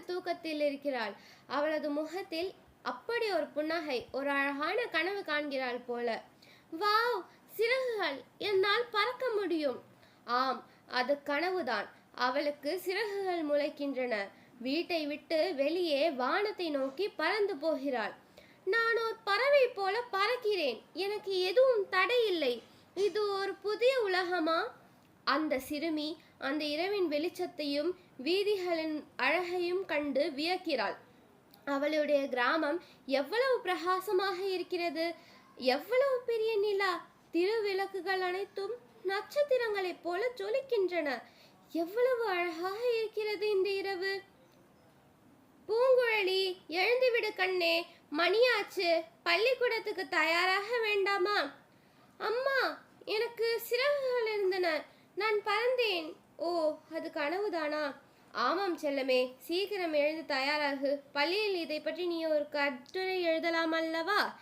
தூக்கத்தில் இருக்கிறாள். அவளது முகத்தில் அப்படி ஒரு புன்னகை ஒரு அழகான கனவு காண்கிறாள் போல. வாவ் சிறகுகள்! என்னால் பறக்க முடியும். ஆம் அது கனவுதான். அவளுக்கு சிறகுகள் முளைக்கின்றன. வீட்டை விட்டு வெளியே வானத்தை நோக்கி பறந்து போகிறாள். நான் ஒரு பறவை போல பறக்கிறேன். எனக்கு எதுவும் தடையில்லை. இது ஒரு புதிய உலகமா? அந்த சிறுமி அந்த இரவின் வெளிச்சத்தையும் வீதிகளின் அழகையும் கண்டு வியக்கிறாள். அவளுடைய கிராமம் எவ்வளவு பிரகாசமாக இருக்கிறது. எவ்வளவு பெரிய நிலா. திருவிளக்குகள் அனைத்தும் நட்சத்திரங்களைப் போல ஜொலிக்கின்றன. எவ்வளவு அழகாக இருக்கிறது இந்த இரவு. பூங்குழலி எழுந்துவிடு கண்ணே. மணியாச்சு பள்ளிக்கூடத்துக்கு தயாராக வேண்டாமா? அம்மா எனக்கு சிறகுகள் இருந்தன நான் பறந்தேன் ஓ அது கனவுதானா? ஆமாம் செல்லமே சீக்கிரம் எழுந்து தயாராகு. பள்ளியில் இதை பற்றி நீ ஒரு கட்டுரை எழுதலாம் அல்லவா?